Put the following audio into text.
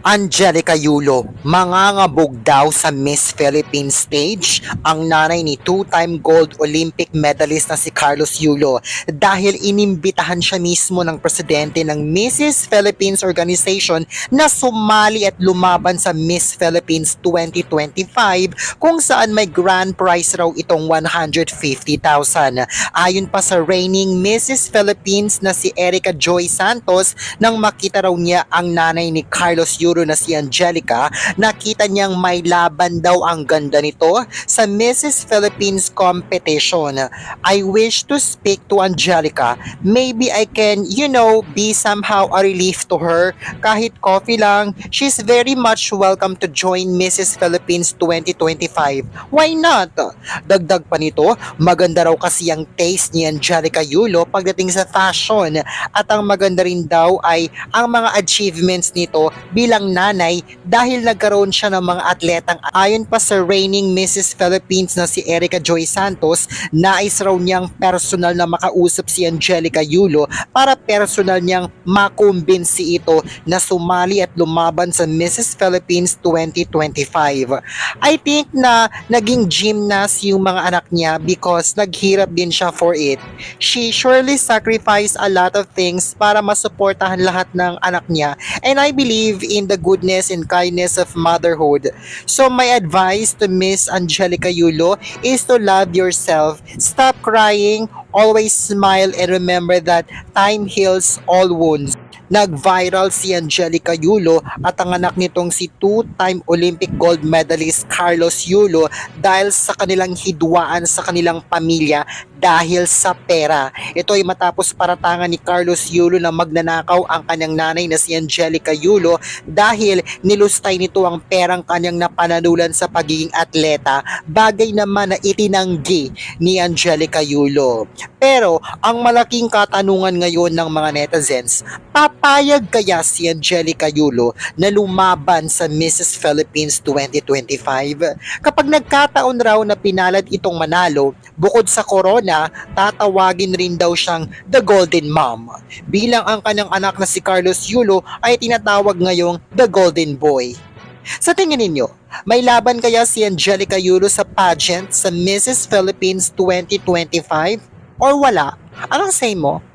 Angelica Yulo, mangangabog daw sa Miss Philippines stage ang nanay ni two-time gold Olympic medalist na si Carlos Yulo dahil inimbitahan siya mismo ng presidente ng Mrs. Philippines Organization na sumali at lumaban sa Miss Philippines 2025 kung saan may grand prize raw itong 150,000. Ayon pa sa reigning Mrs. Philippines na si Erica Joy Santos nang makita raw niya ang nanay ni Carlos Euro na si Angelica, nakita niyang may laban daw ang ganda nito sa Mrs. Philippines competition. I wish to speak to Angelica. Maybe I can, you know, be somehow a relief to her. Kahit coffee lang, she's very much welcome to join Mrs. Philippines 2025. Why not? Dagdag pa nito, maganda raw kasi ang taste ni Angelica Yulo pagdating sa fashion at ang maganda rin daw ay ang mga achievements nito bilang nanay dahil nagkaroon siya ng mga atletang ayon pa sa reigning Mrs. Philippines na si Erica Joy Santos, nais raw niyang personal na makausap si Angelica Yulo para personal niyang makumbinsi ito na sumali at lumaban sa Mrs. Philippines 2025. I think na naging gymnast yung mga anak niya because naghirap din siya for it. She surely sacrificed a lot of things para masuportahan lahat ng anak niya and I believe in the goodness and kindness of motherhood. So my advice to Miss Angelica Yulo is to love yourself, stop crying, always smile and remember that time heals all wounds. Nag-viral si Angelica Yulo at ang anak nitong si two-time Olympic gold medalist Carlos Yulo dahil sa kanilang hidwaan sa kanilang pamilya dahil sa pera. Ito ay matapos paratangan ni Carlos Yulo na magnanakaw ang kanyang nanay na si Angelica Yulo dahil nilustay nito ang perang kanyang napanalulan sa pagiging atleta, bagay naman na itinanggi ni Angelica Yulo. Pero ang malaking katanungan ngayon ng mga netizens, papayag kaya si Angelica Yulo na lumaban sa Mrs. Philippines 2025? Kapag nagkataon raw na pinalad itong manalo, bukod sa corona, tatawagin rin daw siyang The Golden Mom. Bilang ang kanyang anak na si Carlos Yulo ay tinatawag ngayong The Golden Boy. Sa tingin ninyo, may laban kaya si Angelica Yulo sa pageant sa Mrs. Philippines 2025? Or wala? Anong say mo?